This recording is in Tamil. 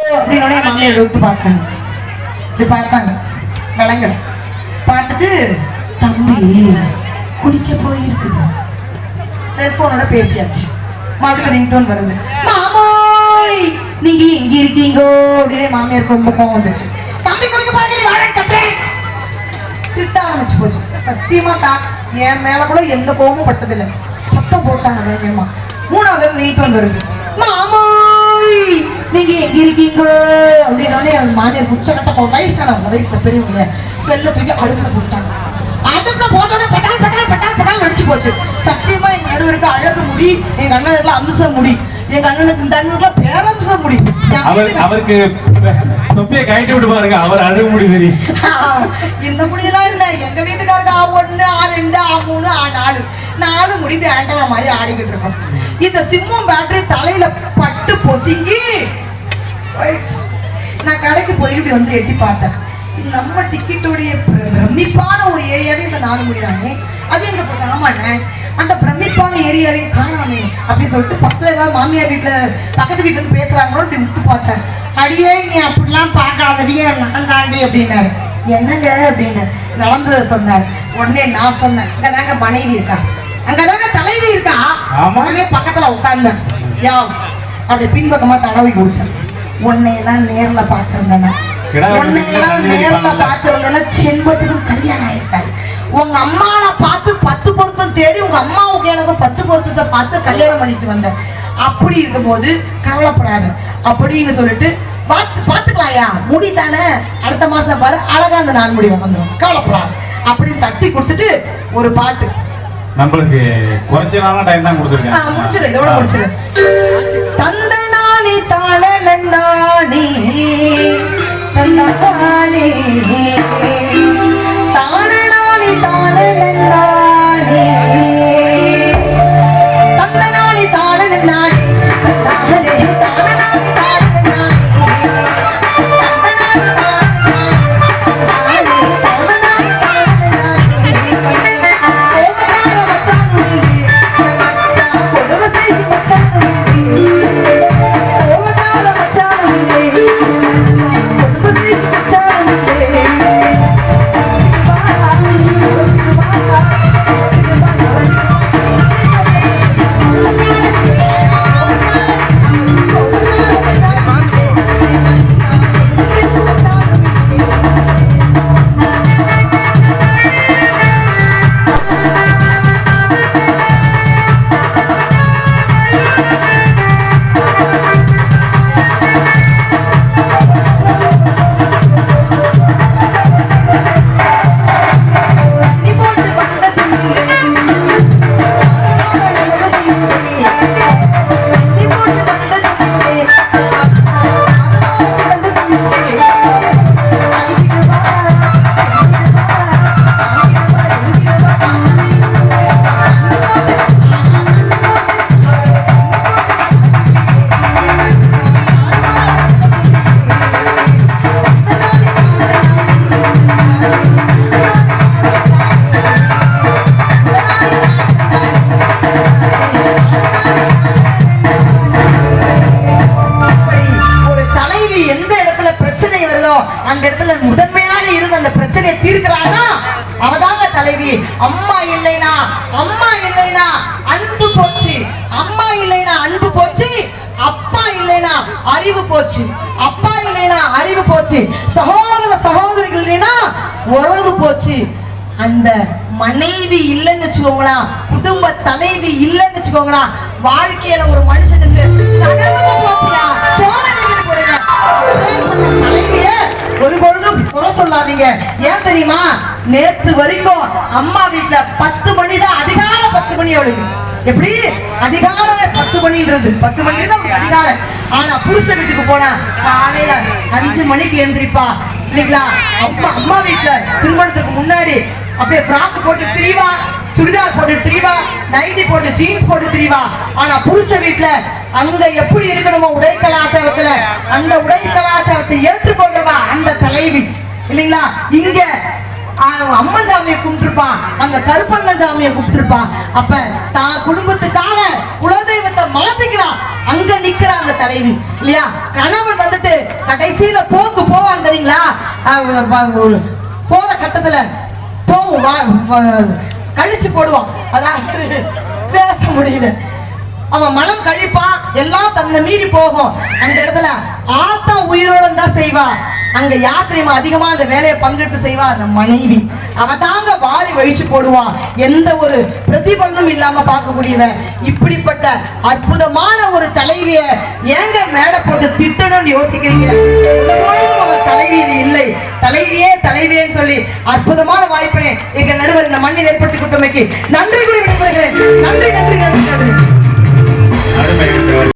அப்படின்னு என் மாமியார் எடுத்து பார்த்தாங்க. இப்படி பார்த்தாங்க. விளங்கல பார்த்துட்டு தம்பி குடிக்க போயிருக்குது. செல்போனோட பேசியாச்சு. மாட்டுக்கு ரிங்டோன் வருது. மாமோய் நீங்க எங்க இருக்கீங்கோ? அப்படின்னு மாமியாருக்கு ரொம்ப கோவம் வந்துச்சு தம்பி குடிக்க போய் நீ வாழ கத்துறேன் திட்ட ஆரம்பிச்சு போச்சு. சத்தியமா தா என் மேல கூட எந்த கோபமும் பட்டதில்லை. சத்தம் போட்டாங்க பயங்கரமா மூணாவது ரிங்டோன் வருது. மாமோய் நீங்க எங்க இருக்கீங்க. அப்படின்னோடனே அவன் மாமியார் உச்சக்கட்ட வயசானவங்க வயசுல பெரியவங்க செல்ல தூக்கி அடுப்புல போட்டாங்க. அடுப்புல போட்டோன்னே பட்டால் பட்டால் பட்டால் பட்டால் நடிச்சு போச்சு. சத்தியமா எங்க நடுவருக்கு அழகு முடி எங்க அண்ணனுக்கு அம்ச முடி எங்க அண்ணனுக்கு இந்த அண்ணனுக்குலாம் பேரம்ச முடி. என் அவருக்கு தொப்பியை கழட்டி விட்டு பாருங்க அவர் அழுக முடி தெரியும். இந்த முடியெல்லாம் இல்லை. எங்க வீட்டுக்காரருக்கு ஆ ஒண்ணு ஆ ரெண்டு ஆ மூணு ஆ நாலு. நாலு முடி பேண்டவா மாதிரி ஆடிக்கிட்டு இருக்கோம். இந்த சிம்மம் பேட்டரி தலையில பட்டு பொசுங்கி. நான் கடைக்கு போய் இப்படி வந்து எட்டி பார்த்தேன். நம்ம டிக்கெட்டுடைய பிர- பிரமிப்பான ஒரு ஏரியாவே இந்த நாலு முடிதானே அது எங்க ஆமாண்ணே அந்த பிரமிப்பான ஏரியாவே காணாமே அப்படின்னு சொல்லிட்டு பக்கத்துல ஏதாவது மாமியார் வீட்டுல பக்கத்து வீட்டுல இருந்து பேசுறாங்களோ இப்படி விட்டு பார்த்தேன். அடியே நீ அப்படிலாம் பார்க்காதடியே நான் தாண்டி அப்படின்னாரு. என்னங்க அப்படின்னு நடந்ததை சொன்னார். உடனே நான் சொன்னேன் இங்கதாங்க மனைவி இருக்கா? அங்கதாங்க தலைவி இருக்கா. உடனே பக்கத்துல உட்கார்ந்தேன். யா அப்படி பின்பக்கமா தடவி கொடுத்தேன். உன்னையெல்லாம் நேர்ல வெட்டு உன்னையெல்லாம் நேர்ல பார்த்திருந்தேன்னா செண்பத்துக்கும் கல்யாணம் ஆயிருக்காரு உங்க அம்மாவை பார்த்து பத்து பொருத்தம் தேடி உங்க அம்மாவுக்கு எனக்கும் பத்து பொருத்தத்தை பார்த்து கல்யாணம் பண்ணிட்டு வந்தேன். அப்படி இருக்கும்போது கவலைப்படாத. அப்படின்னு சொல்லிட்டு பார்த்து பார்த்துக்கலாம்யா முடி தானே? அடுத்த மாசம் பாரு அழகா அந்த நான் முடி வந்துடும் கவலைப்படாத. அப்படின்னு தட்டி கொடுத்துட்டு ஒரு பாட்டு. நம்மளுக்கு குறைச்ச நாளா டைம் தான் ஆ, முடிச்சிடு. இதோட கொடுத்துருக்கேன் முடிச்சிடு. தானே தானே தானே அந்த இடத்துல முதன்மையாக இருந்து அந்த பிரச்சனையை தீர்க்கிறானா? அவதாங்க தலைவி. அம்மா இல்லைனா அம்மா இல்லைனா அன்பு போச்சு. அம்மா இல்லைனா அன்பு போச்சு. அப்பா இல்லைனா அறிவு போச்சு. அப்பா இல்லைனா அறிவு போச்சு. சகோதர சகோதரிகள் இல்லைனா உறவு போச்சு. அந்த மனைவி இல்லைன்னு வச்சுக்கோங்களா குடும்ப தலைவி இல்லைன்னு வச்சுக்கோங்களா வாழ்க்கையில ஒரு மனுஷனுக்கு சகலமும் போச்சுடா. சோழ கொடுங்க தலைவியை குறை ஏன் தெரியுமா? நேத்து வரைக்கும் அம்மா வீட்டுல பத்து மணி தான் அதிகால பத்து மணி அவளுக்கு. எப்படி? அதிகால பத்து மணின்றது. பத்து மணி தான் அவளுக்கு ஆனா புருஷ வீட்டுக்கு போனா காலையில அஞ்சு மணிக்கு எழுந்திரிப்பா இல்லைங்களா? அம்மா அம்மா வீட்டுல திருமணத்துக்கு முன்னாடி அப்படியே ஃப்ராக் போட்டு திரிவா சுடிதார் போட்டு திரிவா நைட்டி போட்டு ஜீன்ஸ் போட்டு திரிவா. ஆனா புருஷ வீட்டுல அங்க எப்படி இருக்கணுமோ உடை கலாச்சாரத்துல அந்த உடை கலாச்சாரத்தை ஏற்றுக்கொண்டவா அந்த தலைவி. இல்லைங்களா? இங்க அம்மன் சாமியை கும்பிட்டுருப்பான் அங்க கருப்பண்ணன் சாமியை கும்பிட்டுருப்பான் அப்ப தான் குடும்பத்துக்காக குலதெய்வத்தை மாத்திக்கிறான் அங்க நிக்கிற அந்த தலைவி. இல்லையா? கணவன் வந்துட்டு கடைசியில போக்கு போவான் தெரியுங்களா? போற கட்டத்துல போவும் வா- கழிச்சு போடுவான். அதாவது பேச முடியல. அவன் மனம் கழிப்பான் எல்லாம் தன்னை மீறி போகும். அந்த இடத்துல ஆத்தா உயிரோட தான் செய்வான் அங்க யார் தெரியுமா அதிகமா அந்த வேலையை பங்கெடுத்து செய்வா அந்த மனைவி. அவ தாங்க வாரி வழிச்சு போடுவான் எந்த ஒரு பிரதிபலனும் இல்லாம பார்க்கக்கூடியவன். இப்படிப்பட்ட அற்புதமான ஒரு தலைவிய ஏங்க மேடை போட்டு திட்டணும்னு யோசிக்கிறீங்க? எப்பொழுதும் தலைவியில் இல்லை. தலைவியே தலைவியேன்னு சொல்லி அற்புதமான வாய்ப்பினை எங்க நடுவர் இந்த மண்ணில் ஏற்படுத்தி கொடுத்தமைக்கு நன்றி கூறி விடைபெறுகிறேன். நன்றி நன்றி நன்றி நன்றி.